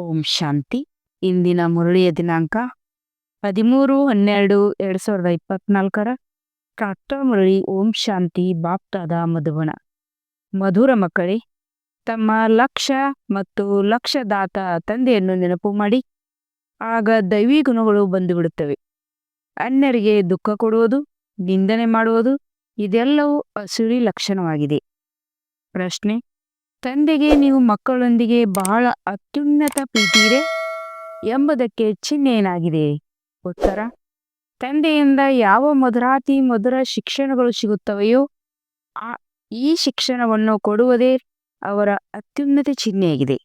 ಓಂ ಶಾಂತಿ. ಇಂದಿನ ಮುರಳಿಯ ದಿನಾಂಕ ಹದಿಮೂರು ಹನ್ನೆರಡು ಎರಡು ಸಾವಿರದ ಇಪ್ಪತ್ನಾಲ್ಕರ ಕಾಕ್ಟ ಮುರಳಿ ಓಂ ಶಾಂತಿ ಬಾಪ್ತಾದ ಮಧುವಣ. ಮಧುರ ಮಕ್ಕಳೇ, ತಮ್ಮ ಲಕ್ಷ ಮತ್ತು ಲಕ್ಷದಾತ ತಂದೆಯನ್ನು ನೆನಪು ಮಾಡಿ, ಆಗ ದೈವಿ ಗುಣಗಳು ಬಂದುಬಿಡುತ್ತವೆ. ಅನ್ಯರಿಗೆ ದುಃಖ ಕೊಡುವುದು, ನಿಂದನೆ ಮಾಡುವುದು ಇದೆಲ್ಲವೂ ಅಸುರಿ ಲಕ್ಷಣವಾಗಿದೆ. ಪ್ರಶ್ನೆ ತಂದೆಗೆ ನೀವು ಮಕ್ಕಳೊಂದಿಗೆ ಬಹಳ ಅತ್ಯುನ್ನತ ಪ್ರೀತಿ ಎಂಬುದಕ್ಕೆ ಚಿಹ್ನೆ ಏನಾಗಿದೆ? ಉತ್ತರ. ತಂದೆಯಿಂದ ಯಾವ ಮಧುರಾತಿ ಮಧುರ ಶಿಕ್ಷಣಗಳು ಸಿಗುತ್ತವೆಯೋ, ಆ, ಈ ಶಿಕ್ಷಣವನ್ನು ಕೊಡುವುದೇ ಅವರ ಅತ್ಯುನ್ನತ ಚಿಹ್ನೆಯಾಗಿದೆ.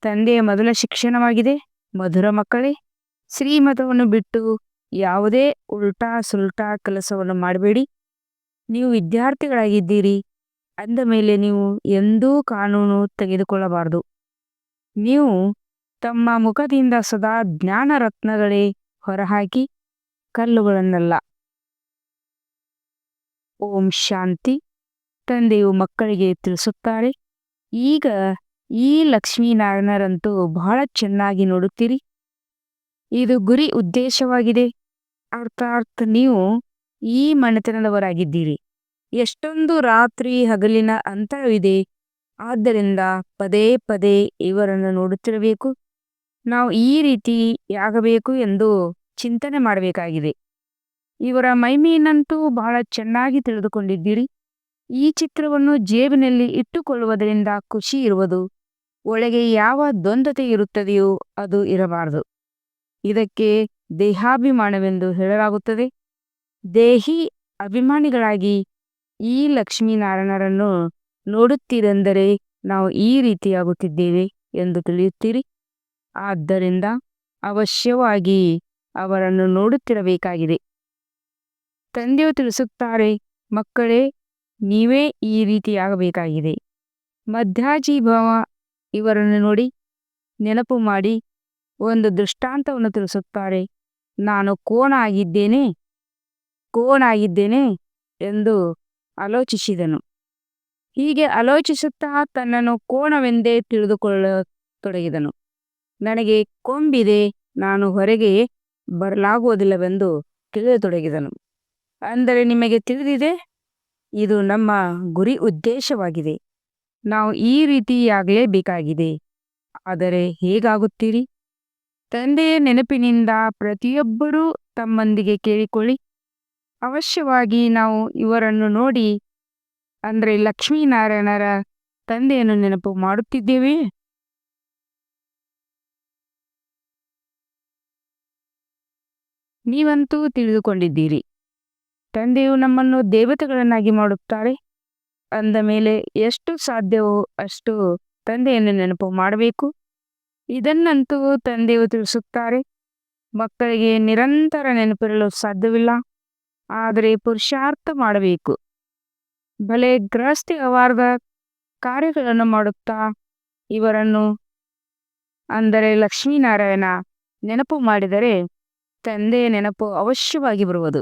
ತಂದೆಯ ಮೊದಲ ಶಿಕ್ಷಣವಾಗಿದೆ ಮಧುರ ಮಕ್ಕಳೇ. ಶ್ರೀಮತವನ್ನು ಬಿಟ್ಟು ಯಾವುದೇ ಉಲ್ಟಾ ಸುಲ್ಟಾ ಕೆಲಸವನ್ನು ಮಾಡಬೇಡಿ. ನೀವು ವಿದ್ಯಾರ್ಥಿಗಳಾಗಿದ್ದೀರಿ. ಅಂದ ಮೇಲೆ ನೀವು ಎಂದೂ ಕಾನೂನು ತೆಗೆದುಕೊಳ್ಳಬಾರದು. ನೀವು ತಮ್ಮ ಮುಖದಿಂದ ಸದಾ ಜ್ಞಾನ ರತ್ನಗಳೇ ಹೊರಹಾಕಿ ಕಲ್ಲುಗಳನ್ನಲ್ಲ. ಓಂ ಶಾಂತಿ. ತಂದೆಯು ಮಕ್ಕಳಿಗೆ ತಿಳಿಸುತ್ತಾರೆ, ಈಗ ಈ ಲಕ್ಷ್ಮೀನಾರಾಯಣರಂತೂ ಬಹಳ ಚೆನ್ನಾಗಿ ನೋಡುತ್ತೀರಿ. ಇದು ಗುರಿ ಉದ್ದೇಶವಾಗಿದೆ. ಅರ್ಥಾತ್ ನೀವು ಈ ಮನೆತನದವರಾಗಿದ್ದೀರಿ. ಎಷ್ಟೊಂದು ರಾತ್ರಿ ಹಗಲಿನ ಅಂತರವಿದೆ. ಆದ್ದರಿಂದ ಪದೇ ಪದೇ ಇವರನ್ನು ನೋಡುತ್ತಿರಬೇಕು. ನಾವು ಈ ರೀತಿ ಆಗಬೇಕು ಎಂದು ಚಿಂತನೆ ಮಾಡಬೇಕಾಗಿದೆ. ಇವರ ಮೈಮೀನಂತೂ ಬಹಳ ಚೆನ್ನಾಗಿ ತಿಳಿದುಕೊಂಡಿದ್ದೀರಿ. ಈ ಚಿತ್ರವನ್ನು ಜೇಬಿನಲ್ಲಿ ಇಟ್ಟುಕೊಳ್ಳುವುದರಿಂದ ಖುಷಿ ಇರುವುದು. ಒಳಗೆ ಯಾವ ದ್ವಂದ್ವತೆ ಇರುತ್ತದೆಯೋ ಅದು ಇರಬಾರದು. ಇದಕ್ಕೆ ದೇಹಾಭಿಮಾನವೆಂದು ಹೇಳಲಾಗುತ್ತದೆ. ದೇಹಿ ಅಭಿಮಾನಿಗಳಾಗಿ ಈ ಲಕ್ಷ್ಮೀನಾರಾಯಣರನ್ನು ನೋಡುತ್ತೀರೆಂದರೆ ನಾವು ಈ ರೀತಿಯಾಗುತ್ತಿದ್ದೇವೆ ಎಂದು ತಿಳಿಯುತ್ತೀರಿ. ಆದ್ದರಿಂದ ಅವಶ್ಯವಾಗಿ ಅವರನ್ನು ನೋಡುತ್ತಿರಬೇಕಾಗಿದೆ. ತಂದೆಯು ತಿಳಿಸುತ್ತಾರೆ, ಮಕ್ಕಳೇ, ನೀವೇ ಈ ರೀತಿಯಾಗಬೇಕಾಗಿದೆ. ಮಧ್ಯಾಜೀಭವ, ಇವರನ್ನು ನೋಡಿ ನೆನಪು ಮಾಡಿ, ಒಂದು ದೃಷ್ಟಾಂತವನ್ನು ತಿಳಿಸುತ್ತಾರೆ. ನಾನು ಕೋಣ ಆಗಿದ್ದೇನೆ ಕೋಣ ಆಗಿದ್ದೇನೆ ಎಂದು ಆಲೋಚಿಸಿದನು. ಹೀಗೆ ಆಲೋಚಿಸುತ್ತಾ ತನ್ನನ್ನು ಕೋಣವೆಂದೇ ತಿಳಿದುಕೊಳ್ಳತೊಡಗಿದನು. ನನಗೆ ಕೊಂಬಿದೆ, ನಾನು ಹೊರಗೆ ಬರಲಾಗುವುದಿಲ್ಲವೆಂದು ತಿಳಿಯತೊಡಗಿದನು ಅಂದರೆ ನಿಮಗೆ ತಿಳಿದಿದೆ? ಇದು ನಮ್ಮ ಗುರಿ ಉದ್ದೇಶವಾಗಿದೆ. ನಾವು ಈ ರೀತಿಯಾಗಲೇಬೇಕಾಗಿದೆ. ಆದರೆ ಹೇಗಾಗುತ್ತೀರಿ? ತಂದೆಯ ನೆನಪಿನಿಂದ ಪ್ರತಿಯೊಬ್ಬರೂ ತಮ್ಮೊಂದಿಗೆ ಕೇಳಿಕೊಳ್ಳಿ. ಅವಶ್ಯವಾಗಿ ನಾವು ಇವರನ್ನು ನೋಡಿ, ಅಂದರೆ ಲಕ್ಷ್ಮೀನಾರಾಯಣರ ತಂದೆಯನ್ನು ನೆನಪು ಮಾಡುತ್ತಿದ್ದೇವೆ. ನೀವಂತೂ ತಿಳಿದುಕೊಂಡಿದ್ದೀರಿ. ತಂದೆಯು ನಮ್ಮನ್ನು ದೇವತೆಗಳನ್ನಾಗಿ ಮಾಡುತ್ತಾರೆ. ಅಂದ ಮೇಲೆ ಎಷ್ಟು ಸಾಧ್ಯವೋ ಅಷ್ಟು ತಂದೆಯನ್ನು ನೆನಪು ಮಾಡಬೇಕು. ಇದನ್ನಂತೂ ತಂದೆಯು ತಿಳಿಸುತ್ತಾರೆ. ಮಕ್ಕಳಿಗೆ ನಿರಂತರ ನೆನಪಿರಲು ಸಾಧ್ಯವಿಲ್ಲ. ಆದರೆ ಪುರುಷಾರ್ಥ ಮಾಡಬೇಕು. ಭಲೆ ಗೃಹಸ್ಥಿ ಅವಾರ್ದ ಕಾರ್ಯಗಳನ್ನು ಮಾಡುತ್ತಾ ಇವರನ್ನು ಅಂದರೆ ಲಕ್ಷ್ಮೀನಾರಾಯಣ ನೆನಪು ಮಾಡಿದರೆ ತಂದೆಯ ನೆನಪು ಅವಶ್ಯವಾಗಿ ಬರುವುದು.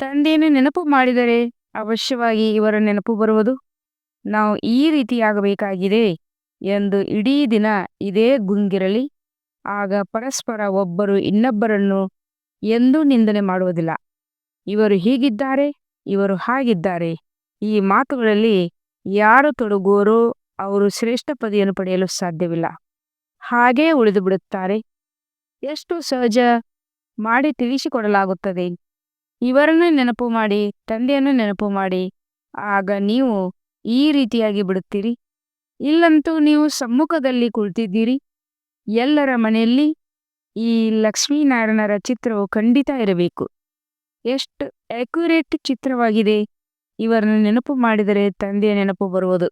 ತಂದೆಯನ್ನು ನೆನಪು ಮಾಡಿದರೆ ಅವಶ್ಯವಾಗಿ ಇವರ ನೆನಪು ಬರುವುದು. ನಾವು ಈ ರೀತಿಯಾಗಬೇಕಾಗಿದೆ ಎಂದು ಇಡೀ ದಿನ ಇದೇ ಗುಂಗಿರಲಿ. ಆಗ ಪರಸ್ಪರ ಒಬ್ಬರು ಇನ್ನೊಬ್ಬರನ್ನು ಎಂದೂ ನಿಂದನೆ ಮಾಡುವುದಿಲ್ಲ. ಇವರು ಹೀಗಿದ್ದಾರೆ, ಇವರು ಹಾಗಿದ್ದಾರೆ. ಈ ಮಾತುಗಳಲ್ಲಿ ಯಾರು ತೊಡಗುವರೋ ಅವರು ಶ್ರೇಷ್ಠ ಪದವಿಯನ್ನು ಪಡೆಯಲು ಸಾಧ್ಯವಿಲ್ಲ. ಹಾಗೇ ಉಳಿದು ಬಿಡುತ್ತಾರೆ. ಎಷ್ಟು ಸಹಜ ಮಾಡಿ ತಿಳಿಸಿಕೊಡಲಾಗುತ್ತದೆ. ಇವರನ್ನು ನೆನಪು ಮಾಡಿ, ತಂದೆಯನ್ನು ನೆನಪು ಮಾಡಿ. ಆಗ ನೀವು ಈ ರೀತಿಯಾಗಿ ಬಿಡುತ್ತೀರಿ. ಇಲ್ಲಂತೂ ನೀವು ಸಮ್ಮುಖದಲ್ಲಿ ಕುಳಿತಿದ್ದೀರಿ. ಎಲ್ಲರ ಮನೆಯಲ್ಲಿ ಈ ಲಕ್ಷ್ಮೀನಾರಾಯಣರ ಚಿತ್ರವು ಖಂಡಿತ ಇರಬೇಕು. ಎಷ್ಟು ಅಕ್ಯುರೇಟ್ ಚಿತ್ರವಾಗಿದೆ. ಇವರನ್ನು ನೆನಪು ಮಾಡಿದರೆ ತಂದೆಯ ನೆನಪು ಬರುವುದು.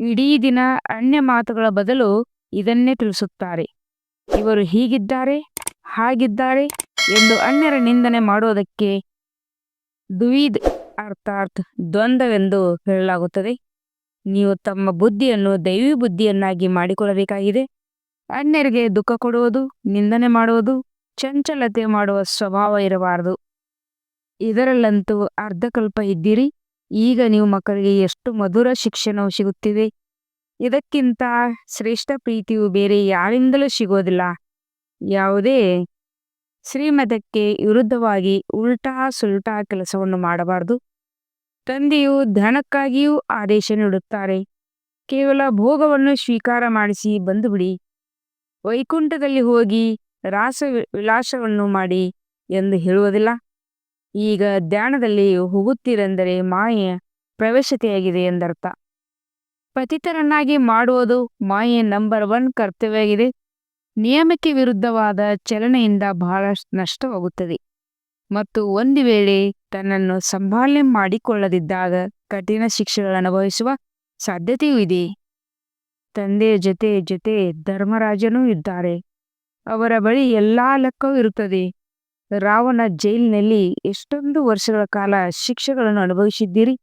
ಇಡೀ ದಿನ ಅನ್ಯ ಮಾತುಗಳ ಬದಲು ಇದನ್ನೇ ತಿಳಿಸುತ್ತಾರೆ. ಇವರು ಹೀಗಿದ್ದಾರೆ, ಹಾಗಿದ್ದಾರೆ ಎಂದು ಅನ್ಯರ ನಿಂದನೆ ಮಾಡುವುದಕ್ಕೆ ದ್ವಿದ್ ಅರ್ಥಾತ್ ದ್ವಂದ್ವವೆಂದು ಹೇಳಲಾಗುತ್ತದೆ. ನೀವು ತಮ್ಮ ಬುದ್ಧಿಯನ್ನು ದೈವಿ ಬುದ್ಧಿಯನ್ನಾಗಿ ಮಾಡಿಕೊಳ್ಳಬೇಕಾಗಿದೆ. ಅನ್ಯರಿಗೆ ದುಃಖ ಕೊಡುವುದು, ನಿಂದನೆ ಮಾಡುವುದು, ಚಂಚಲತೆ ಮಾಡುವ ಸ್ವಭಾವ ಇರಬಾರದು. ಇದರಲ್ಲಂತೂ ಅರ್ಧಕಲ್ಪ ಇದ್ದೀರಿ. ಈಗ ನೀವು ಮಕ್ಕಳಿಗೆ ಎಷ್ಟು ಮಧುರ ಶಿಕ್ಷಣವು ಸಿಗುತ್ತಿದೆ. ಇದಕ್ಕಿಂತ ಶ್ರೇಷ್ಠ ಪ್ರೀತಿಯು ಬೇರೆ ಯಾರಿಂದಲೂ ಸಿಗೋದಿಲ್ಲ. ಯಾವುದೇ ಶ್ರೀಮತಕ್ಕೆ ವಿರುದ್ಧವಾಗಿ ಉಲ್ಟಾ ಸುಲ್ಟಾ ಕೆಲಸವನ್ನು ಮಾಡಬಾರದು. ತಂದೆಯು ಧನಕ್ಕಾಗಿಯೂ ಆದೇಶ ನೀಡುತ್ತಾರೆ. ಕೇವಲ ಭೋಗವನ್ನು ಸ್ವೀಕಾರ ಮಾಡಿಸಿ ಬಂದುಬಿಡಿ ವೈಕುಂಠದಲ್ಲಿ ಹೋಗಿ ರಾಸ ವಿಲಾಸವನ್ನು ಮಾಡಿ ಎಂದು ಹೇಳುವುದಿಲ್ಲ. ಈಗ ಧ್ಯಾನದಲ್ಲಿ ಹೋಗುತ್ತೀರೆಂದರೆ ಮಾಯೆಯ ಪ್ರವೇಶತೆಯಾಗಿದೆ ಎಂದರ್ಥ. ಪತಿತರನ್ನಾಗಿ ಮಾಡುವುದು ಮಾಯೆ ನಂಬರ್ ಒನ್ ಕರ್ತವ್ಯವಾಗಿದೆ. ನಿಯಮಕ್ಕೆ ವಿರುದ್ಧವಾದ ಚಲನೆಯಿಂದ ಬಹಳ ನಷ್ಟವಾಗುತ್ತದೆ. ಮತ್ತು ಒಂದು ವೇಳೆ ತನ್ನನ್ನು ಸಂಭಾಲನೆ ಮಾಡಿಕೊಳ್ಳದಿದ್ದಾಗ ಕಠಿಣ ಶಿಕ್ಷೆಗಳನ್ನು ಅನುಭವಿಸುವ ಸಾಧ್ಯತೆಯೂ ಇದೆ. ತಂದೆಯ ಜೊತೆ ಜೊತೆ ಧರ್ಮರಾಜನೂ ಇದ್ದಾರೆ. ಅವರ ಬಳಿ ಎಲ್ಲಾ ಲೆಕ್ಕವೂ ಇರುತ್ತದೆ. ರಾವಣ ಜೈಲಿನಲ್ಲಿ ಎಷ್ಟೊಂದು ವರ್ಷಗಳ ಕಾಲ ಶಿಕ್ಷೆಗಳನ್ನು ಅನುಭವಿಸಿದ್ದೀರಿ?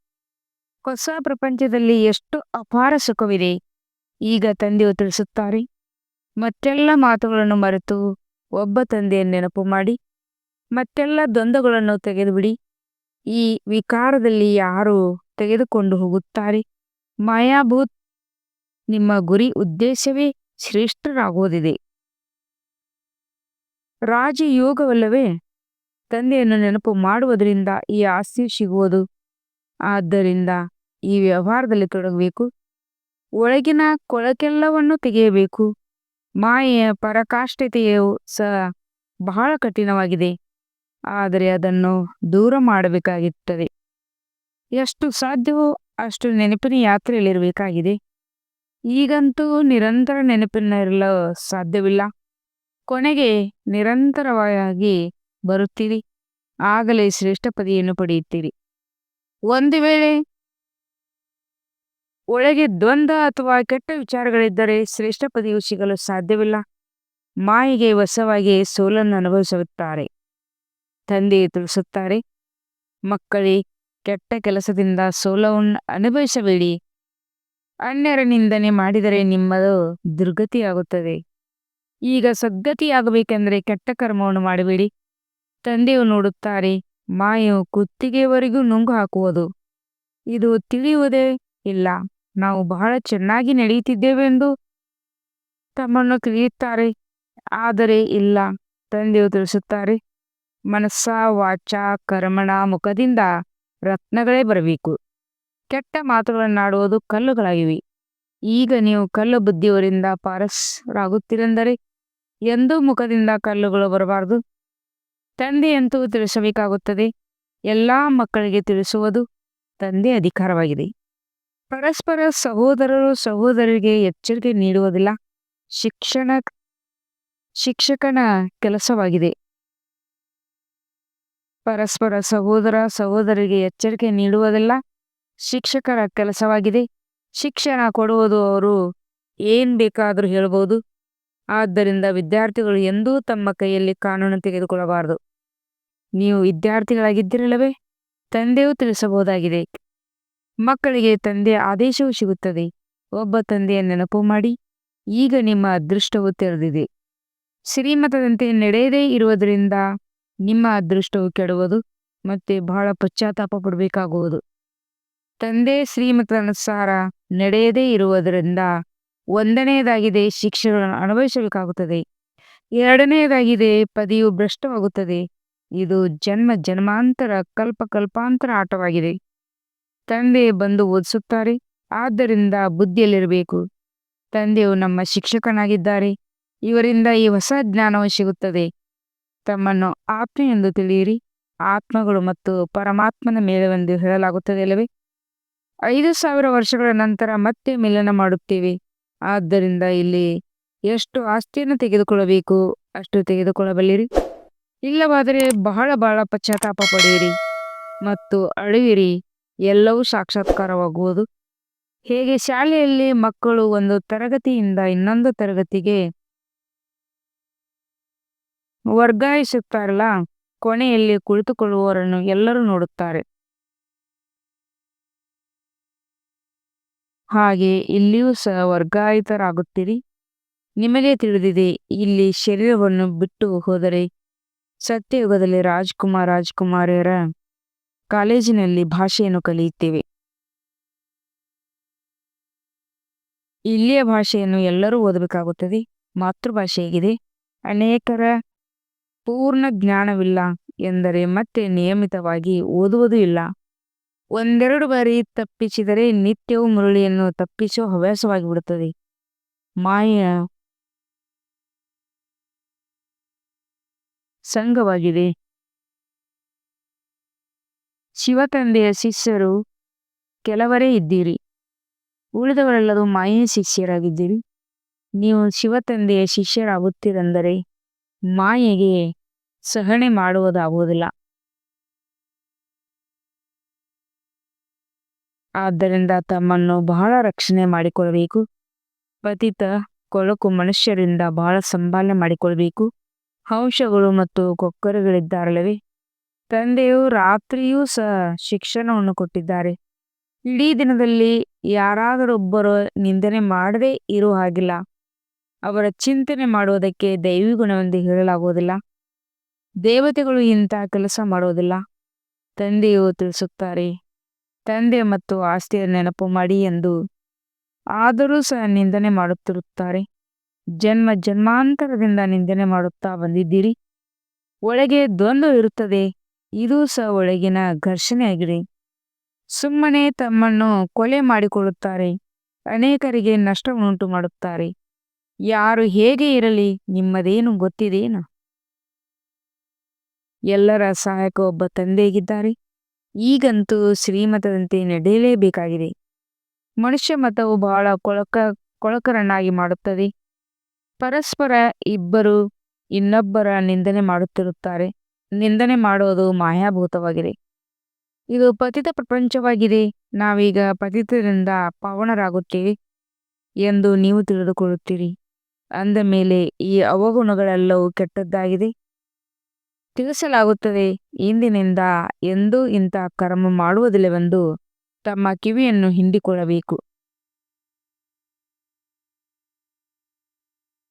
ಹೊಸ ಪ್ರಪಂಚದಲ್ಲಿ ಎಷ್ಟು ಅಪಾರ ಸುಖವಿದೆ, ಈಗ ತಂದೆಯು ತಿಳಿಸುತ್ತಾರೆ. ಮತ್ತೆಲ್ಲ ಮಾತುಗಳನ್ನು ಮರೆತು ಒಬ್ಬ ತಂದೆಯ ನೆನಪು ಮಾಡಿ, ಮತ್ತೆಲ್ಲ ದ್ವಂದ್ವಗಳನ್ನು ತೆಗೆದುಬಿಡಿ. ಈ ವಿಕಾರದಲ್ಲಿ ಯಾರು ತೆಗೆದುಕೊಂಡು ಹೋಗುತ್ತಾರೆ? ಮಾಯಾಭೂತ್, ನಿಮ್ಮ ಗುರಿ ಉದ್ದೇಶವೇ ಶ್ರೇಷ್ಠರಾಗುವುದಿದೆ. ರಾಜಯೋಗವಲ್ಲವೇ? ತಂದೆಯನ್ನು ನೆನಪು ಮಾಡುವುದರಿಂದ ಈ ಆಸ್ತಿ ಸಿಗುವುದು. ಆದ್ದರಿಂದ ಈ ವ್ಯವಹಾರದಲ್ಲಿ ತೊಡಗಬೇಕು. ಒಳಗಿನ ಕೊಳಕೆಲ್ಲವನ್ನು ತೆಗೆಯಬೇಕು. ಮಾಯೆಯ ಪರಕಾಷ್ಠತೆಯು ಸಹ ಬಹಳ ಕಠಿಣವಾಗಿದೆ. ಆದರೆ ಅದನ್ನು ದೂರ ಮಾಡಬೇಕಾಗುತ್ತದೆ. ಎಷ್ಟು ಸಾಧ್ಯವೋ ಅಷ್ಟು ನೆನಪಿನ ಯಾತ್ರೆಯಲ್ಲಿರಬೇಕಾಗಿದೆ. ಈಗಂತೂ ನಿರಂತರ ನೆನಪಿನಲ್ಲಿರಲು ಸಾಧ್ಯವಿಲ್ಲ. ಕೊನೆಗೆ ನಿರಂತರವಾಗಿ ಬರುತ್ತೀರಿ. ಆಗಲೇ ಶ್ರೇಷ್ಠ ಪದಿಯನ್ನು ಪಡೆಯುತ್ತೀರಿ. ಒಂದು ವೇಳೆ ಒಳಗೆ ದ್ವಂದ್ವ ಅಥವಾ ಕೆಟ್ಟ ವಿಚಾರಗಳಿದ್ದರೆ ಶ್ರೇಷ್ಠ ಪದಿಯು ಸಿಗಲು ಸಾಧ್ಯವಿಲ್ಲ. ಮಾಯಿಗೆ ವಶವಾಗಿ ಸೋಲನ್ನು ಅನುಭವಿಸುತ್ತಾರೆ. ತಂದೆ ತಿಳಿಸುತ್ತಾರೆ, ಮಕ್ಕಳೇ, ಕೆಟ್ಟ ಕೆಲಸದಿಂದ ಸೋಲವನ್ನು ಅನುಭವಿಸಬೇಡಿ. ಅನ್ಯರ ನಿಂದನೆ ಮಾಡಿದರೆ ನಿಮ್ಮದು ದುರ್ಗತಿಯಾಗುತ್ತದೆ. ಈಗ ಸದ್ಗತಿಯಾಗಬೇಕೆಂದರೆ ಕೆಟ್ಟ ಕರ್ಮವನ್ನು ಮಾಡಬೇಡಿ. ತಂದೆಯು ನೋಡುತ್ತಾರೆ ಮಾಯು ಕುತ್ತಿಗೆಯವರೆಗೂ ನುಂಗು ಹಾಕುವುದು. ಇದು ತಿಳಿಯುವುದೇ ಇಲ್ಲ, ನಾವು ಬಹಳ ಚೆನ್ನಾಗಿ ನಡೆಯುತ್ತಿದ್ದೇವೆಂದು ತಮ್ಮನ್ನು ತಿಳಿಯುತ್ತಾರೆ, ಆದರೆ ಇಲ್ಲ, ತಂದೆಯು ತಿಳಿಸುತ್ತಾರೆ. ಮನಸ್ಸ, ವಾಚ, ಕರ್ಮಣ ಮುಖದಿಂದ ರತ್ನಗಳೇ ಬರಬೇಕು. ಕೆಟ್ಟ ಮಾತುಗಳನ್ನಾಡುವುದು ಕಲ್ಲುಗಳಾಗಿವೆ. ಈಗ ನೀವು ಕಲ್ಲು ಬುದ್ಧಿಯವರಿಂದ ಪಾರಸ್ರಾಗುತ್ತೀರೆಂದರೆ ಎಂದೂ ಮುಖದಿಂದ ಕಲ್ಲುಗಳು ಬರಬಾರದು. ತಂದೆಯಂತೂ ತಿಳಿಸಬೇಕಾಗುತ್ತದೆ. ಎಲ್ಲ ಮಕ್ಕಳಿಗೆ ತಿಳಿಸುವುದು ತಂದೆ ಅಧಿಕಾರವಾಗಿದೆ. ಪರಸ್ಪರ ಸಹೋದರರು ಸಹೋದರಿಗೆ ಎಚ್ಚರಿಕೆ ನೀಡುವುದಿಲ್ಲ. ಶಿಕ್ಷಣ, ಶಿಕ್ಷಕನ ಕೆಲಸವಾಗಿದೆ. ಪರಸ್ಪರ ಸಹೋದರ ಸಹೋದರಿಗೆ ಎಚ್ಚರಿಕೆ ನೀಡುವುದಿಲ್ಲ. ಶಿಕ್ಷಕರ ಕೆಲಸವಾಗಿದೆ. ಶಿಕ್ಷಣ ಕೊಡುವುದು ಅವರು ಏನ್ ಬೇಕಾದರೂ ಹೇಳಬಹುದು ಆದ್ದರಿಂದ ವಿದ್ಯಾರ್ಥಿಗಳು ಎಂದೂ ತಮ್ಮ ಕೈಯಲ್ಲಿ ಕಾನೂನು ತೆಗೆದುಕೊಳ್ಳಬಾರದು. ನೀವು ವಿದ್ಯಾರ್ಥಿಗಳಾಗಿದ್ದಿರಲ್ಲವೇ? ತಂದೆಯೂ ತಿಳಿಸಬಹುದಾಗಿದೆ. ಮಕ್ಕಳಿಗೆ ತಂದೆಯ ಆದೇಶವೂ ಸಿಗುತ್ತದೆ. ಒಬ್ಬ ತಂದೆಯ ನೆನಪು ಮಾಡಿ. ಈಗ ನಿಮ್ಮ ಅದೃಷ್ಟವು ತೆರೆದಿದೆ. ಶ್ರೀಮತದಂತೆ ನಡೆಯದೇ ಇರುವುದರಿಂದ ನಿಮ್ಮ ಅದೃಷ್ಟವು ಕೆಡುವುದು ಮತ್ತೆ ಬಹಳ ಪಶ್ಚಾತ್ತಾಪ ಪಡಬೇಕಾಗುವುದು. ತಂದೆ ಶ್ರೀಮತನುಸಾರ ನಡೆಯದೇ ಇರುವುದರಿಂದ ಒಂದನೆಯದಾಗಿದೆ ಶಿಕ್ಷೆಗಳನ್ನು ಅನುಭವಿಸಬೇಕಾಗುತ್ತದೆ. ಎರಡನೆಯದಾಗಿದೆ ಪದಿಯು ಭ್ರಷ್ಟವಾಗುತ್ತದೆ. ಇದು ಜನ್ಮ ಜನ್ಮಾಂತರ, ಕಲ್ಪ ಕಲ್ಪಾಂತರ ಆಟವಾಗಿದೆ. ತಂದೆ ಬಂದು ಓದಿಸುತ್ತಾರೆ, ಆದ್ದರಿಂದ ಬುದ್ಧಿಯಲ್ಲಿರಬೇಕು. ತಂದೆಯು ನಮ್ಮ ಶಿಕ್ಷಕನಾಗಿದ್ದಾರೆ. ಇವರಿಂದ ಈ ಹೊಸ ಜ್ಞಾನವು ಸಿಗುತ್ತದೆ. ತಮ್ಮನ್ನು ಆತ್ಮ ಎಂದು ತಿಳಿಯಿರಿ. ಆತ್ಮಗಳು ಮತ್ತು ಪರಮಾತ್ಮನ ಮೇಲವೆಂದು ಹೇಳಲಾಗುತ್ತದೆ ಅಲ್ಲವೇ? ಐದು ಸಾವಿರ ವರ್ಷಗಳ ನಂತರ ಮತ್ತೆ ಮಿಲನ ಮಾಡುತ್ತೇವೆ. ಆದ್ದರಿಂದ ಇಲ್ಲಿ ಎಷ್ಟು ಆಸ್ತಿಯನ್ನು ತೆಗೆದುಕೊಳ್ಳಬೇಕು, ಅಷ್ಟು ತೆಗೆದುಕೊಳ್ಳಬಲ್ಲಿರಿ. ಇಲ್ಲವಾದರೆ ಬಹಳ ಬಹಳ ಪಶ್ಚಾತ್ತಾಪ ಪಡೆಯಿರಿ ಮತ್ತು ಅಳುವಿರಿ, ಎಲ್ಲವೂ ಸಾಕ್ಷಾತ್ಕಾರವಾಗುವುದು. ಹೇಗೆ ಶಾಲೆಯಲ್ಲಿ ಮಕ್ಕಳು ಒಂದು ತರಗತಿಯಿಂದ ಇನ್ನೊಂದು ತರಗತಿಗೆ ವರ್ಗಾಯಿಸುತ್ತಾರಲ್ಲ, ಕೊನೆಯಲ್ಲಿ ಕುಳಿತುಕೊಳ್ಳುವವರನ್ನು ಎಲ್ಲರೂ ನೋಡುತ್ತಾರೆ. ಹಾಗೆ ಇಲ್ಲಿಯೂ ಸಹ ವರ್ಗಾಯಿತರಾಗುತ್ತೀರಿ. ನಿಮಗೆ ತಿಳಿದಿದೆ, ಇಲ್ಲಿ ಶರೀರವನ್ನು ಬಿಟ್ಟು ಹೋದರೆ ಸತ್ಯಯುಗದಲ್ಲಿ ರಾಜ್ಕುಮಾರ್, ರಾಜ್ಕುಮಾರಿಯರ ಕಾಲೇಜಿನಲ್ಲಿ ಭಾಷೆಯನ್ನು ಕಲಿಯುತ್ತೇವೆ. ಇಲ್ಲಿಯ ಭಾಷೆಯನ್ನು ಎಲ್ಲರೂ ಓದಬೇಕಾಗುತ್ತದೆ. ಮಾತೃಭಾಷೆಯಾಗಿದೆ ಅನೇಕರ ಪೂರ್ಣ ಜ್ಞಾನವಿಲ್ಲ ಎಂದರೆ ಮತ್ತೆ ನಿಯಮಿತವಾಗಿ ಓದುವುದೂ ಇಲ್ಲ. ಒಂದೆರಡು ಬಾರಿ ತಪ್ಪಿಸಿದರೆ ನಿತ್ಯವೂ ಮುರಳಿಯನ್ನು ತಪ್ಪಿಸುವ ಹವ್ಯಾಸವಾಗಿ ಬಿಡುತ್ತದೆ ಮಾಯ ಸಂಘವಾಗಿದೆ. ಶಿವತಂದೆಯ ಶಿಷ್ಯರು ಕೆಲವರೇ ಇದ್ದೀರಿ. ಉಳಿದವರೆಲ್ಲರೂ ಮಾಯೆ ಶಿಷ್ಯರಾಗಿದ್ದೀರಿ. ನೀವು ಶಿವತಂದೆಯ ಶಿಷ್ಯರಾಗುತ್ತೀರೆಂದರೆ ಮಾಯೆಗೆ ಸಹನೆ ಮಾಡುವುದಾಗುವುದಿಲ್ಲ. ಆದ್ದರಿಂದ ತಮ್ಮನ್ನು ಬಹಳ ರಕ್ಷಣೆ ಮಾಡಿಕೊಳ್ಳಬೇಕು. ಪತಿತ ಕೊಳಕು ಮನುಷ್ಯರಿಂದ ಬಹಳ ಸಂಭಾಲನೆ ಮಾಡಿಕೊಳ್ಬೇಕು ಹಂಶಗಳು ಮತ್ತು ಕೊಕ್ಕರೆಗಳಿದ್ದಾರಲ್ಲವೇ? ತಂದೆಯು ರಾತ್ರಿಯೂ ಸಹ ಶಿಕ್ಷಣವನ್ನು ಕೊಟ್ಟಿದ್ದಾರೆ. ಇಡೀ ದಿನದಲ್ಲಿ ಯಾರಾದರೊಬ್ಬರು ನಿಂದನೆ ಮಾಡದೇ ಇರುವ ಹಾಗಿಲ್ಲ. ಅವರ ಚಿಂತನೆ ಮಾಡುವುದಕ್ಕೆ ದೈವಿ ಗುಣವೆಂದು ಹೇಳಲಾಗುವುದಿಲ್ಲ. ದೇವತೆಗಳು ಇಂಥ ಕೆಲಸ ಮಾಡುವುದಿಲ್ಲ. ತಂದೆಯು ತಿಳಿಸುತ್ತಾರೆ ತಂದೆ ಮತ್ತು ಆಸ್ತಿಯ ನೆನಪು ಮಾಡಿ ಎಂದು ಆದರೂ ಸಹ ನಿಂದನೆ ಮಾಡುತ್ತಿರುತ್ತಾರೆ. ಜನ್ಮ ಜನ್ಮಾಂತರದಿಂದ ನಿಂದನೆ ಮಾಡುತ್ತಾ ಬಂದಿದ್ದೀರಿ. ಒಳಗೆ ದ್ವಂದ್ವ ಇರುತ್ತದೆ. ಇದು ಸಹ ಒಳಗಿನ ಘರ್ಷಣೆಯಾಗಿದೆ. ಸುಮ್ಮನೆ ತಮ್ಮನ್ನು ಕೊಲೆ ಮಾಡಿಕೊಳ್ಳುತ್ತಾರೆ. ಅನೇಕರಿಗೆ ನಷ್ಟವನ್ನುಂಟು ಮಾಡುತ್ತಾರೆ. ಯಾರು ಹೇಗೆ ಇರಲಿ ನಿಮ್ಮದೇನು ಗೊತ್ತಿದೇನು? ಎಲ್ಲರ ಸಹಾಯಕ ಒಬ್ಬ ತಂದೆಗಿದ್ದಾರೆ ಈಗಂತೂ ಶ್ರೀಮತದಂತೆ ನಡೆಯಲೇಬೇಕಾಗಿದೆ. ಮನುಷ್ಯ ಮತವು ಬಹಳ ಕೊಳಕ, ಕೊಳಕರನ್ನಾಗಿ ಮಾಡುತ್ತದೆ. ಪರಸ್ಪರ ಇಬ್ಬರು ಇನ್ನೊಬ್ಬರ ನಿಂದನೆ ಮಾಡುತ್ತಿರುತ್ತಾರೆ. ನಿಂದನೆ ಮಾಡುವುದು ಮಾಯಾಭೂತವಾಗಿದೆ. ಇದು ಪತಿತ ಪ್ರಪಂಚವಾಗಿದೆ. ನಾವೀಗ ಪತಿತರಿಂದ ಪಾವನರಾಗುತ್ತೇವೆ ಎಂದು ನೀವು ತಿಳಿದುಕೊಳ್ಳುತ್ತೀರಿ. ಅಂದ ಮೇಲೆ ಈ ಅವಗುಣಗಳೆಲ್ಲವೂ ಕೆಟ್ಟದ್ದಾಗಿದೆ. ತಿಳಿಸಲಾಗುತ್ತದೆ. ಇಂದಿನಿಂದ ಎಂದೂ ಇಂಥ ಕರ್ಮ ಮಾಡುವುದಿಲ್ಲವೆಂದು ತಮ್ಮ ಕಿವಿಯನ್ನು ಹಿಂಡಿಕೊಳ್ಳಬೇಕು.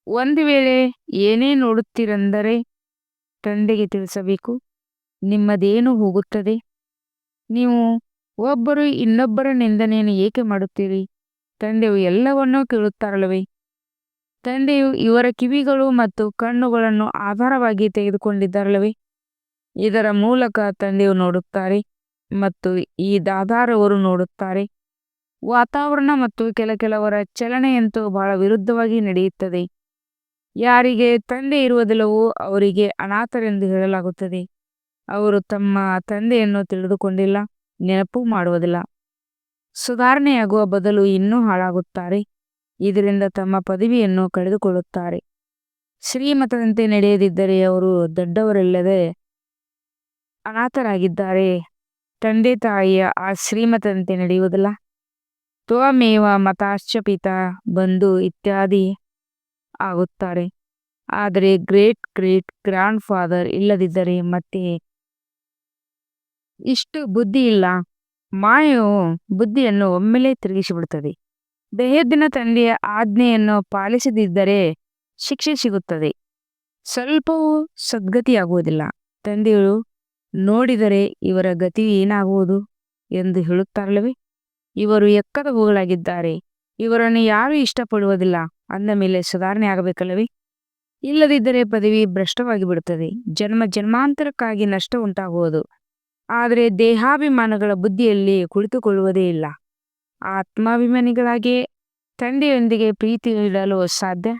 ಒಂದು ವೇಳೆ ಏನೇ ನೋಡುತ್ತೀರೆಂದರೆ ತಂದೆಗೆ ತಿಳಿಸಬೇಕು. ನಿಮ್ಮದೇನು ಹೋಗುತ್ತದೆ? ನೀವು ಒಬ್ಬರು ಇನ್ನೊಬ್ಬರ ನಿಂದನೆಯನ್ನು ಏಕೆ ಮಾಡುತ್ತೀರಿ? ತಂದೆಯು ಎಲ್ಲವನ್ನೂ ಕೇಳುತ್ತಾರಲ್ಲವೇ? ತಂದೆಯು ಇವರ ಕಿವಿಗಳು ಮತ್ತು ಕಣ್ಣುಗಳನ್ನು ಆಧಾರವಾಗಿ ತೆಗೆದುಕೊಂಡಿದ್ದಾರಲ್ಲವೇ? ಇದರ ಮೂಲಕ ತಂದೆಯು ನೋಡುತ್ತಾರೆ ಮತ್ತು ಈ ದಾದಾರವರು ನೋಡುತ್ತಾರೆ. ವಾತಾವರಣ ಮತ್ತು ಕೆಲ ಕೆಲವರ ಚಲನೆಯಂತೂ ಬಹಳ ವಿರುದ್ಧವಾಗಿ ನಡೆಯುತ್ತದೆ. ಯಾರಿಗೆ ತಂದೆ ಇರುವುದಿಲ್ಲವೋ ಅವರಿಗೆ ಅನಾಥರೆಂದು ಹೇಳಲಾಗುತ್ತದೆ. ಅವರು ತಮ್ಮ ತಂದೆಯನ್ನು ತಿಳಿದುಕೊಂಡಿಲ್ಲ, ನೆನಪು ಮಾಡುವುದಿಲ್ಲ. ಸುಧಾರಣೆಯಾಗುವ ಬದಲು ಇನ್ನೂ ಹಾಳಾಗುತ್ತಾರೆ. ಇದರಿಂದ ತಮ್ಮ ಪದವಿಯನ್ನು ಕಳೆದುಕೊಳ್ಳುತ್ತಾರೆ. ಶ್ರೀಮತದಂತೆ ನಡೆಯದಿದ್ದರೆ ಅವರು ದೊಡ್ಡವರಿಲ್ಲದೆ ಅನಾಥರಾಗಿದ್ದಾರೆ. ತಂದೆ ತಾಯಿಯ ಆ ಶ್ರೀಮತದಂತೆ ನಡೆಯುವುದಿಲ್ಲ. ತ್ವಮೇವ ಮತಾಶ್ಚಪಿತ ಬಂಧು ಇತ್ಯಾದಿ ಆಗುತ್ತಾರೆ. ಆದರೆ ಗ್ರೇಟ್ ಗ್ರೇಟ್ ಗ್ರ್ಯಾಂಡ್ ಫಾದರ್ ಇಲ್ಲದಿದ್ದರೆ ಮತ್ತೆ ಇಷ್ಟು ಬುದ್ಧಿ ಇಲ್ಲ ಮಾಯವು ಬುದ್ಧಿಯನ್ನು ಒಮ್ಮೆಲೇ ತಿರುಗಿಸಿಬಿಡುತ್ತದೆ. ಬೆಹದ್ದಿನ ತಂದೆಯ ಆಜ್ಞೆಯನ್ನು ಪಾಲಿಸದಿದ್ದರೆ ಶಿಕ್ಷೆ ಸಿಗುತ್ತದೆ. ಸ್ವಲ್ಪವೂ ಸದ್ಗತಿಯಾಗುವುದಿಲ್ಲ. ತಂದೆಯು ನೋಡಿದರೆ ಇವರ ಗತಿ ಏನಾಗುವುದು ಎಂದು ಹೇಳುತ್ತಾರಲ್ಲವೇ? ಇವರು ಎಕ್ಕದ ಹೂಗಳಾಗಿದ್ದಾರೆ ಇವರನ್ನು ಯಾರೂ ಇಷ್ಟಪಡುವುದಿಲ್ಲ. ಅಂದ ಮೇಲೆ ಸುಧಾರಣೆ ಆಗಬೇಕಲ್ಲವೇ? ಇಲ್ಲದಿದ್ದರೆ ಪದವಿ ಭ್ರಷ್ಟವಾಗಿ ಬಿಡುತ್ತದೆ ಜನ್ಮ ಜನ್ಮಾಂತರಕ್ಕಾಗಿ ನಷ್ಟ ಉಂಟಾಗುವುದು. ಆದರೆ ದೇಹಾಭಿಮಾನಗಳ ಬುದ್ಧಿಯಲ್ಲಿ ಕುಳಿತುಕೊಳ್ಳುವುದೇ ಇಲ್ಲ. ಆತ್ಮಾಭಿಮಾನಿಗಳಾಗಿ ತಂದೆಯೊಂದಿಗೆ ಪ್ರೀತಿ ಇಡಲು ಸಾಧ್ಯ?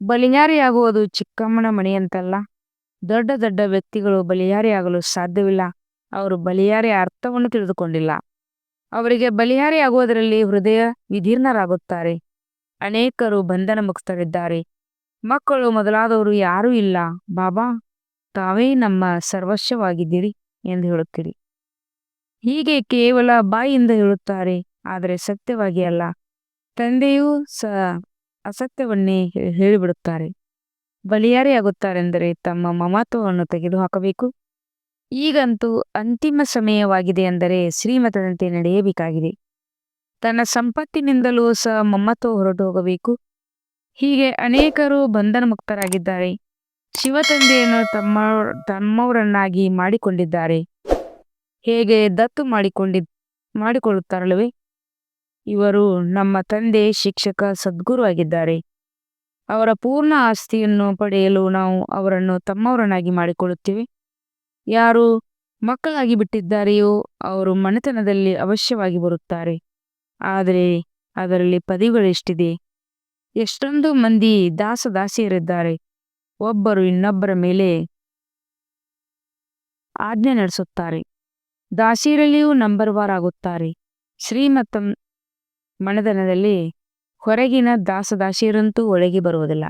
ಬಲಿಯಾರಿಯಾಗುವುದು ಚಿಕ್ಕಮ್ಮನ ಮನೆಯಂತಲ್ಲ ದೊಡ್ಡ ದೊಡ್ಡ ವ್ಯಕ್ತಿಗಳು ಬಲಿಯಾರಿಯಾಗಲು ಸಾಧ್ಯವಿಲ್ಲ. ಅವರು ಬಲಿಯಾರಿಯ ಅರ್ಥವನ್ನು ತಿಳಿದುಕೊಂಡಿಲ್ಲ. ಅವರಿಗೆ ಬಲಿಯಾರಿಯಾಗುವುದರಲ್ಲಿ ಹೃದಯ ವಿಧೀರ್ಣರಾಗುತ್ತಾರೆ. ಅನೇಕರು ಬಂಧನ ಮುಕ್ತರಿದ್ದಾರೆ ಮಕ್ಕಳು ಮೊದಲಾದವರು ಯಾರೂ ಇಲ್ಲ. ಬಾಬಾ, ತಾವೇ ನಮ್ಮ ಸರ್ವಸ್ವವಾಗಿದ್ದೀರಿ ಎಂದು ಹೇಳುತ್ತೀರಿ. ಹೀಗೆ ಕೇವಲ ಬಾಯಿಯಿಂದ ಹೇಳುತ್ತಾರೆ, ಆದರೆ ಸತ್ಯವಾಗಿ ಅಲ್ಲ. ತಂದೆಯೂ ಸ ಅಸತ್ಯವನ್ನೇ ಹೇಳಿಬಿಡುತ್ತಾರೆ. ಬಲಿಯಾರಿಯಾಗುತ್ತಾರೆಂದರೆ ತಮ್ಮ ಮಮತ್ವವನ್ನು ತೆಗೆದುಹಾಕಬೇಕು. ಈಗಂತೂ ಅಂತಿಮ ಸಮಯವಾಗಿದೆ ಎಂದರೆ ಶ್ರೀಮತದಂತೆ ನಡೆಯಬೇಕಾಗಿದೆ. ತನ್ನ ಸಂಪತ್ತಿನಿಂದಲೂ ಸಹ ಮಮ್ಮತ್ವ ಹೊರಟು ಹೋಗಬೇಕು ಹೀಗೆ ಅನೇಕರು ಬಂಧನ ಮುಕ್ತರಾಗಿದ್ದಾರೆ ಶಿವತಂದೆಯನ್ನು ತಮ್ಮ ತಮ್ಮವರನ್ನಾಗಿ ಮಾಡಿಕೊಂಡಿದ್ದಾರೆ. ಹೇಗೆ ದತ್ತು ಮಾಡಿಕೊಂಡಿ ಮಾಡಿಕೊಳ್ಳುತ್ತಾರಲ್ಲವೇ? ಇವರು ನಮ್ಮ ತಂದೆ ಶಿಕ್ಷಕ ಸದ್ಗುರು ಆಗಿದ್ದಾರೆ. ಅವರ ಪೂರ್ಣ ಆಸ್ತಿಯನ್ನು ಪಡೆಯಲು ನಾವು ಅವರನ್ನು ತಮ್ಮವರನ್ನಾಗಿ ಮಾಡಿಕೊಳ್ಳುತ್ತೇವೆ. ಯಾರು ಮಕ್ಕಳಾಗಿ ಬಿಟ್ಟಿದ್ದಾರೆಯೋ ಅವರು ಮನೆತನದಲ್ಲಿ ಅವಶ್ಯವಾಗಿ ಬರುತ್ತಾರೆ. ಆದರೆ ಅದರಲ್ಲಿ ಪದಿಗಳೆಷ್ಟಿದೆ ಎಷ್ಟೊಂದು ಮಂದಿ ದಾಸದಾಸಿಯರಿದ್ದಾರೆ. ಒಬ್ಬರು ಇನ್ನೊಬ್ಬರ ಮೇಲೆ ಆಜ್ಞೆ ನಡೆಸುತ್ತಾರೆ. ವಾರ್ ಆಗುತ್ತಾರೆ. ಶ್ರೀಮತ ಮಣದನದಲ್ಲಿ ಹೊರಗಿನ ದಾಸದಾಸಿಯರಂತೂ ಒಳಗೆ ಬರುವುದಿಲ್ಲ.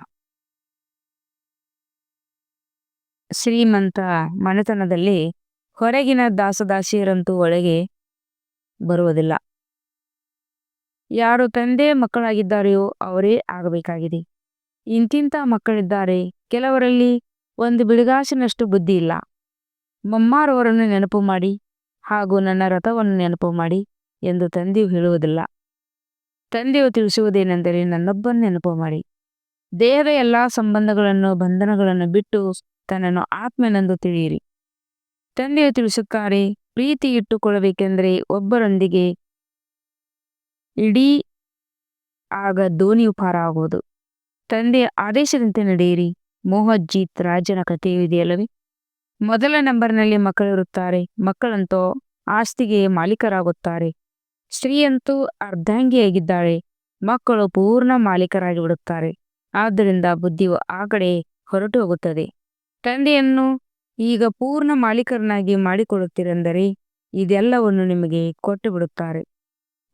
ಶ್ರೀಮಂತ ಮನೆತನದಲ್ಲಿ ಹೊರಗಿನ ದಾಸದಾಸಿಯರಂತೂ ಒಳಗೆ ಬರುವುದಿಲ್ಲ. ಯಾರು ತಂದೆ ಮಕ್ಕಳಾಗಿದ್ದಾರೆಯೋ ಅವರೇ ಆಗಬೇಕಾಗಿದೆ. ಇಂತಿಂಥ ಮಕ್ಕಳಿದ್ದಾರೆ. ಕೆಲವರಲ್ಲಿ ಒಂದು ಬಿಡುಗಾಸಿನಷ್ಟು ಬುದ್ಧಿ ಇಲ್ಲ ಮಮ್ಮಾರವರನ್ನು ನೆನಪು ಮಾಡಿ. ಹಾಗೂ ನನ್ನ ರಥವನ್ನು ನೆನಪು ಮಾಡಿ ಎಂದು ತಂದೆಯು ಹೇಳುವುದಿಲ್ಲ. ತಂದೆಯು ತಿಳಿಸುವುದೇನೆಂದರೆ ನನ್ನೊಬ್ಬನ ನೆನಪು ಮಾಡಿ. ದೇಹದ ಎಲ್ಲ ಸಂಬಂಧಗಳನ್ನು, ಬಂಧನಗಳನ್ನು ಬಿಟ್ಟು ತನ್ನನ್ನು ಆತ್ಮನೆಂದು ತಿಳಿಯಿರಿ. ತಂದೆಯು ತಿಳಿಸುತ್ತಾರೆ, ಪ್ರೀತಿ ಇಟ್ಟುಕೊಳ್ಳಬೇಕೆಂದರೆ ಒಬ್ಬರೊಂದಿಗೆ ಇಡೀ ಆಗ ದೋಣಿಯು ಪಾರಾಗುವುದು ತಂದೆಯ ಆದೇಶದಂತೆ ನಡೆಯಿರಿ. ಮೋಹಜ್ಜಿತ್ ರಾಜನ ಕಥೆಯು ಇದೆಯಲ್ಲವೇ? ಮೊದಲ ನಂಬರ್ನಲ್ಲಿ ಮಕ್ಕಳಿರುತ್ತಾರೆ. ಮಕ್ಕಳಂತೂ ಆಸ್ತಿಗೆ ಮಾಲೀಕರಾಗುತ್ತಾರೆ. ಸ್ತ್ರೀಯಂತೂ ಅರ್ಧಾಂಗಿಯಾಗಿದ್ದಾಳೆ ಮಕ್ಕಳು ಪೂರ್ಣ ಮಾಲೀಕರಾಗಿ ಬಿಡುತ್ತಾರೆ ಆದ್ದರಿಂದ ಬುದ್ಧಿಯು ಆ ಕಡೆ ಹೊರಟು ಹೋಗುತ್ತದೆ ತಂದೆಯನ್ನು ಈಗ ಪೂರ್ಣ ಮಾಲೀಕರನ್ನಾಗಿ ಮಾಡಿಕೊಡುತ್ತೀರೆಂದರೆ ಇದೆಲ್ಲವನ್ನು ನಿಮಗೆ ಕೊಟ್ಟು ಬಿಡುತ್ತಾರೆ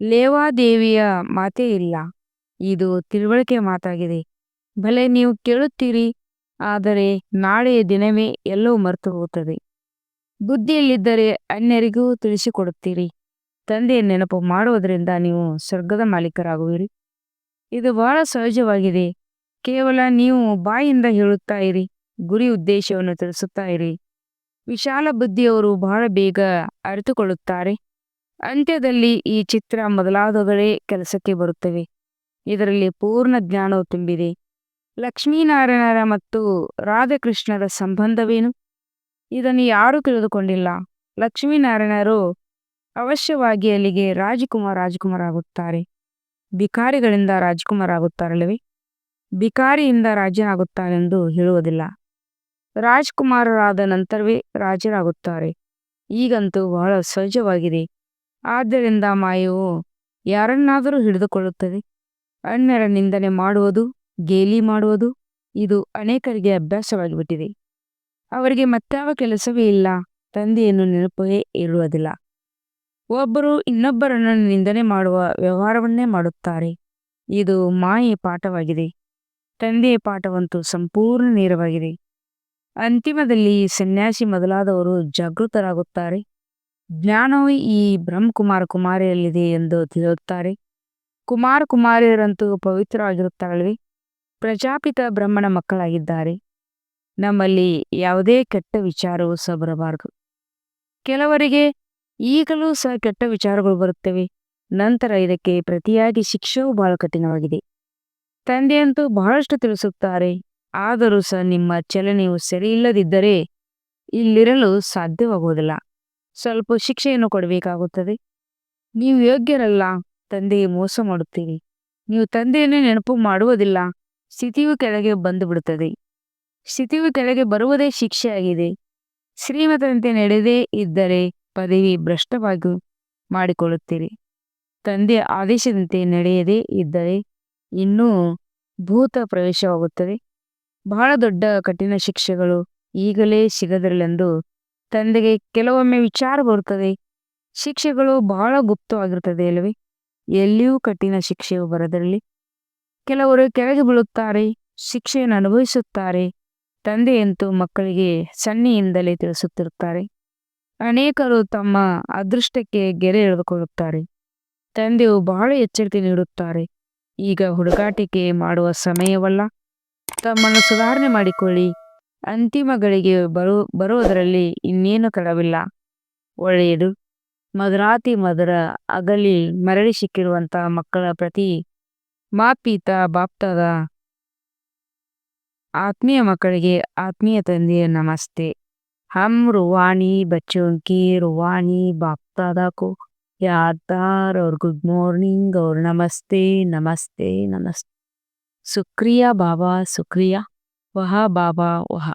ಲೇವಾದೇವಿಯ ಮಾತೇ ಇಲ್ಲ. ಇದು ತಿಳುವಳಿಕೆ ಮಾತಾಗಿದೆ. ಭಲೆ ನೀವು ಕೇಳುತ್ತೀರಿ. ಆದರೆ ನಾಳೆಯ ದಿನವೇ ಎಲ್ಲವೂ ಮರೆತು ಹೋಗುತ್ತದೆ ಬುದ್ಧಿಯಲ್ಲಿದ್ದರೆ ಅನ್ಯರಿಗೂ ತಿಳಿಸಿಕೊಡುತ್ತೀರಿ. ತಂದೆಯ ನೆನಪು ಮಾಡುವುದರಿಂದ ನೀವು ಸ್ವರ್ಗದ ಮಾಲೀಕರಾಗುವಿರಿ. ಇದು ಬಹಳ ಸಹಜವಾಗಿದೆ. ಕೇವಲ ನೀವು ಬಾಯಿಂದ ಹೇಳುತ್ತಾ ಇರಿ, ಗುರಿ ಉದ್ದೇಶವನ್ನು ತಿಳಿಸುತ್ತಾ ಇರಿ. ವಿಶಾಲ ಬುದ್ಧಿಯವರು ಬಹಳ ಬೇಗ ಅರಿತುಕೊಳ್ಳುತ್ತಾರೆ. ಅಂತ್ಯದಲ್ಲಿ ಈ ಚಿತ್ರ ಮೊದಲಾದವುಗಳೇ ಕೆಲಸಕ್ಕೆ ಬರುತ್ತವೆ. ಇದರಲ್ಲಿ ಪೂರ್ಣ ಜ್ಞಾನವು ತುಂಬಿದೆ. ಲಕ್ಷ್ಮೀನಾರಾಯಣರ ಮತ್ತು ರಾಧಾಕೃಷ್ಣರ ಸಂಬಂಧವೇನು? ಇದನ್ನು ಯಾರೂ ತಿಳಿದುಕೊಂಡಿಲ್ಲ. ಲಕ್ಷ್ಮೀನಾರಾಯಣರು ಅವಶ್ಯವಾಗಿ ಅಲ್ಲಿಗೆ ರಾಜಕುಮಾರ್ ರಾಜಕುಮಾರ್ ಆಗುತ್ತಾರೆ. ಬಿಕಾರಿಗಳಿಂದ ರಾಜಕುಮಾರ್ ಆಗುತ್ತಾರಲ್ಲವೇ? ಬಿಕಾರಿಯಿಂದ ರಾಜನಾಗುತ್ತಾರೆಂದು ಹೇಳುವುದಿಲ್ಲ. ರಾಜ್ಕುಮಾರರಾದ ನಂತರವೇ ರಾಜರಾಗುತ್ತಾರೆ ಈಗಂತೂ ಬಹಳ ಸಹಜವಾಗಿದೆ. ಆದ್ದರಿಂದ ಮಾಯವು ಯಾರನ್ನಾದರೂ ಹಿಡಿದುಕೊಳ್ಳುತ್ತದೆ. ಅಣ್ಣರ ನಿಂದನೆ ಮಾಡುವುದು ಗೇಲಿ ಮಾಡುವುದು ಇದು ಅನೇಕರಿಗೆ ಅಭ್ಯಾಸವಾಗಿಬಿಟ್ಟಿದೆ. ಅವರಿಗೆ ಮತ್ತಾವ ಕೆಲಸವೇ ಇಲ್ಲ. ತಂದೆಯನ್ನು ನೆನಪೇ ಇರುವುದಿಲ್ಲ. ಒಬ್ಬರು ಇನ್ನೊಬ್ಬರನ್ನು ನಿಂದನೆ ಮಾಡುವ ವ್ಯವಹಾರವನ್ನೇ ಮಾಡುತ್ತಾರೆ. ಇದು ಮಾಯೆ ಪಾಠವಾಗಿದೆ. ತಂದೆಯ ಪಾಠವಂತೂ ಸಂಪೂರ್ಣ ನೇರವಾಗಿದೆ. ಅಂತಿಮದಲ್ಲಿ ಸನ್ಯಾಸಿ ಮೊದಲಾದವರು ಜಾಗೃತರಾಗುತ್ತಾರೆ. ಜ್ಞಾನವು ಈ ಬ್ರಹ್ಮಕುಮಾರ ಕುಮಾರಿಯಲ್ಲಿದೆ ಎಂದು ತಿಳಿಯುತ್ತಾರೆ. ಕುಮಾರ ಕುಮಾರಿಯರಂತೂ ಪವಿತ್ರವಾಗಿರುತ್ತಾರಲ್ವೇ ಪ್ರಜಾಪಿತ ಬ್ರಹ್ಮನ ಮಕ್ಕಳಾಗಿದ್ದಾರೆ. ನಮ್ಮಲ್ಲಿ ಯಾವುದೇ ಕೆಟ್ಟ ವಿಚಾರವೂ ಸಹ ಬರಬಾರದು. ಕೆಲವರಿಗೆ ಈಗಲೂ ಸಹ ಕೆಟ್ಟ ವಿಚಾರಗಳು ಬರುತ್ತವೆ. ನಂತರ ಇದಕ್ಕೆ ಪ್ರತಿಯಾಗಿ ಶಿಕ್ಷೆಯೂ ಬಹಳ ಕಠಿಣವಾಗಿದೆ. ತಂದೆಯಂತೂ ಬಹಳಷ್ಟು ತಿಳಿಸುತ್ತಾರೆ. ಆದರೂ ಸಹ ನಿಮ್ಮ ಚಲನೆಯು ಸರಿಯಿಲ್ಲದಿದ್ದರೆ ಇಲ್ಲಿರಲು ಸಾಧ್ಯವಾಗುವುದಿಲ್ಲ. ಸ್ವಲ್ಪ ಶಿಕ್ಷೆಯನ್ನು ಕೊಡಬೇಕಾಗುತ್ತದೆ. ನೀವು ಯೋಗ್ಯರಲ್ಲ. ತಂದೆಗೆ ಮೋಸ ಮಾಡುತ್ತೀರಿ. ನೀವು ತಂದೆಯನ್ನು ನೆನಪು ಮಾಡುವುದಿಲ್ಲ. ಸ್ಥಿತಿಯು ಕೆಳಗೆ ಬಂದು ಬಿಡುತ್ತದೆ ಸ್ಥಿತಿಯು ಕೆಳಗೆ ಬರುವುದೇ ಶಿಕ್ಷೆಯಾಗಿದೆ. ಶ್ರೀಮತನಂತೆ ನಡೆದೇ ಇದ್ದರೆ ಪದವಿ ಭ್ರಷ್ಟವಾಗಿ ಮಾಡಿಕೊಳ್ಳುತ್ತೀರಿ. ತಂದೆಯ ಆದೇಶದಂತೆ ನಡೆಯದೇ ಇದ್ದರೆ ಇನ್ನೂ ಭೂತ ಪ್ರವೇಶವಾಗುತ್ತದೆ. ಬಹಳ ದೊಡ್ಡ ಕಠಿಣ ಶಿಕ್ಷೆಗಳು ಈಗಲೇ ಸಿಗದಿರಲೆಂದು ತಂದೆಗೆ ಕೆಲವೊಮ್ಮೆ ವಿಚಾರ ಬರುತ್ತದೆ. ಶಿಕ್ಷೆಗಳು ಬಹಳ ಗುಪ್ತವಾಗಿರುತ್ತದೆ ಅಲ್ಲವೇ? ಎಲ್ಲಿಯೂ ಕಠಿಣ ಶಿಕ್ಷೆಯು ಬರದಿರಲಿ. ಕೆಲವರು ಕೆಳಗೆ ಬೀಳುತ್ತಾರೆ, ಶಿಕ್ಷೆಯನ್ನು ಅನುಭವಿಸುತ್ತಾರೆ. ತಂದೆಯಂತೂ ಮಕ್ಕಳಿಗೆ ಸನ್ನೆಯಿಂದಲೇ ತಿಳಿಸುತ್ತಿರುತ್ತಾರೆ. ಅನೇಕರು ತಮ್ಮ ಅದೃಷ್ಟಕ್ಕೆ ಗೆರೆ ಎಳೆದುಕೊಳ್ಳುತ್ತಾರೆ. ತಂದೆಯು ಬಹಳ ಎಚ್ಚರಿಕೆ ನೀಡುತ್ತಾರೆ. ಈಗ ಹುಡುಗಾಟಿಕೆ ಮಾಡುವ ಸಮಯವಲ್ಲ. ತಮ್ಮನ್ನು ಸುಧಾರಣೆ ಮಾಡಿಕೊಳ್ಳಿ. ಅಂತಿಮ ಗಳಿಗೆ ಬರು, ಬರುವುದರಲ್ಲಿ ಇನ್ನೇನು ಕಳವಿಲ್ಲ. ಒಳ್ಳೆಯದು. ಮಧುರಾತಿ ಮಧುರ ಅಗಲಿ ಮರಳಿ ಸಿಕ್ಕಿರುವಂತಹ ಮಕ್ಕಳ ಪ್ರತಿ ಮಾ ಪಿತಾ ಬಾಪ್ತಾದ ಆತ್ಮೀಯ ಮಕ್ಕಳಿಗೆ ಆತ್ಮೀಯ ತಂದೆಯ ನಮಸ್ತೆ. ಹಮ್ ಬಚ್ಚೋಂಕಿ ರವಾಣಿ ಬಾಪ್ತಾದ ಬಾಪ್ತಾದಕು ಯಾರ್ದಾರ್ ಅವ್ರ ಗುಡ್ ಮಾರ್ನಿಂಗ್ ಅವ್ರ ನಮಸ್ತೆ ನಮಸ್ತೆ ನಮಸ್ತೆ ಸುಕ್ರಿಯಾ ಬಾಬಾ ಸುಕ್ರಿಯಾ, ವಹ ಬಾಬಾ ವಹ.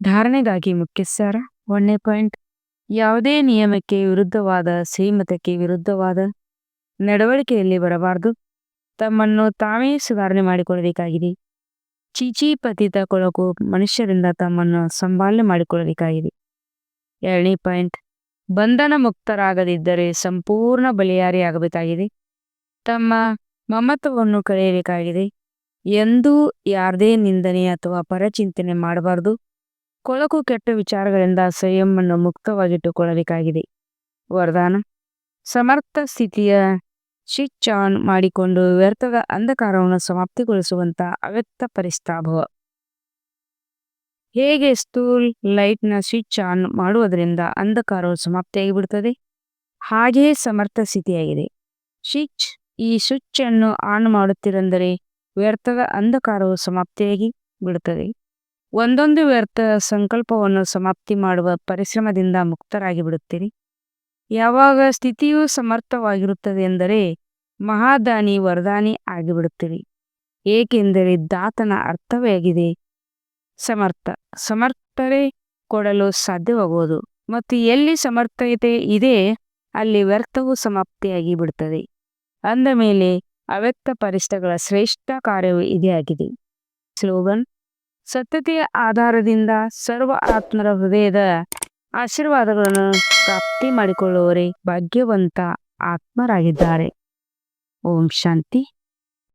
ಧಾರಣೆಗಾಗಿ ಮುಖ್ಯ ಸಾರ ಒಂದನೇ ಪಾಯಿಂಟ್. ಯಾವುದೇ ನಿಯಮಕ್ಕೆ ವಿರುದ್ಧವಾದ, ಶ್ರೀಮತಕ್ಕೆ ವಿರುದ್ಧವಾದ ನಡವಳಿಕೆಯಲ್ಲಿ ಬರಬಾರದು. ತಮ್ಮನ್ನು ತಾವೇ ಸುಧಾರಣೆ ಮಾಡಿಕೊಳ್ಳಬೇಕಾಗಿದೆ. ಚೀಚಿ ಪತಿತ ಕೊಳಕು ಮನುಷ್ಯರಿಂದ ತಮ್ಮನ್ನು ಸಂಭಾಲನೆ ಮಾಡಿಕೊಳ್ಳಬೇಕಾಗಿದೆ. ಎರಡನೇ ಪಾಯಿಂಟ್. ಬಂಧನ ಮುಕ್ತರಾಗದಿದ್ದರೆ ಸಂಪೂರ್ಣ ಬಲಿಯಾರಿಯಾಗಬೇಕಾಗಿದೆ ತಮ್ಮ ಮಮತ್ವವನ್ನು ಕಳೆಯಬೇಕಾಗಿದೆ. ಎಂದೂ ಯಾರದೇ ನಿಂದನೆ ಅಥವಾ ಪರಚಿಂತನೆ ಮಾಡಬಾರದು. ಕೊಳಕು ಕೆಟ್ಟ ವಿಚಾರಗಳಿಂದ ಸಂಯಮವನ್ನು ಮುಕ್ತವಾಗಿಟ್ಟುಕೊಳ್ಳಬೇಕಾಗಿದೆ. ವರದಾನ. ಸಮರ್ಥ ಸ್ಥಿತಿಯ ಸ್ವಿಚ್ ಆನ್ ಮಾಡಿಕೊಂಡು ವ್ಯರ್ಥದ ಅಂಧಕಾರವನ್ನು ಸಮಾಪ್ತಿಗೊಳಿಸುವಂತ ಅವ್ಯಕ್ತ ಪರಿಸ್ತಾಭವ ಹೇಗೆ ಸ್ಟೂಲ್ ಲೈಟ್ನ ಸ್ವಿಚ್ ಆನ್ ಮಾಡುವುದರಿಂದ ಅಂಧಕಾರವು ಸಮಾಪ್ತಿಯಾಗಿ ಬಿಡುತ್ತದೆ ಹಾಗೆಯೇ ಸಮರ್ಥ ಸ್ಥಿತಿಯಾಗಿದೆ. ಸ್ವಿಚ್, ಈ ಸ್ವಿಚ್ ಅನ್ನು ಆನ್ ಮಾಡುತ್ತಿರೆಂದರೆ ವ್ಯರ್ಥದ ಅಂಧಕಾರವು ಸಮಾಪ್ತಿಯಾಗಿ ಬಿಡುತ್ತದೆ ಒಂದೊಂದು ವ್ಯರ್ಥ ಸಂಕಲ್ಪವನ್ನು ಸಮಾಪ್ತಿ ಮಾಡುವ ಪರಿಶ್ರಮದಿಂದ ಮುಕ್ತರಾಗಿ ಬಿಡುತ್ತೀರಿ ಯಾವಾಗ ಸ್ಥಿತಿಯು ಸಮರ್ಥವಾಗಿರುತ್ತದೆ ಎಂದರೆ ಮಹಾದಾನಿ ವರದಾನಿ ಆಗಿಬಿಡುತ್ತೀರಿ. ಏಕೆಂದರೆ ದಾತನ ಅರ್ಥವೇ ಆಗಿದೆ. ಸಮರ್ಥ, ಸಮರ್ಥರೇ ಕೊಡಲು ಸಾಧ್ಯವಾಗುವುದು. ಮತ್ತು ಎಲ್ಲಿ ಸಮರ್ಥತೆ ಇದೆ, ಅಲ್ಲಿ ವ್ಯರ್ಥವು ಸಮಾಪ್ತಿಯಾಗಿ ಬಿಡುತ್ತದೆ ಅಂದ ಮೇಲೆ ಅವ್ಯಕ್ತ ಪರಿಷ್ಠಗಳ ಶ್ರೇಷ್ಠ ಕಾರ್ಯವು ಇದೇ ಆಗಿದೆ. ಸ್ಲೋಗನ್, ಸತ್ಯತೆಯ ಆಧಾರದಿಂದ ಸರ್ವ ಆತ್ಮರ ಹೃದಯದ ಆಶೀರ್ವಾದಗಳನ್ನು ಪ್ರಾಪ್ತಿ ಮಾಡಿಕೊಳ್ಳುವವರೇ ಭಾಗ್ಯವಂತ ಆತ್ಮರಾಗಿದ್ದಾರೆ. ಓಂ ಶಾಂತಿ.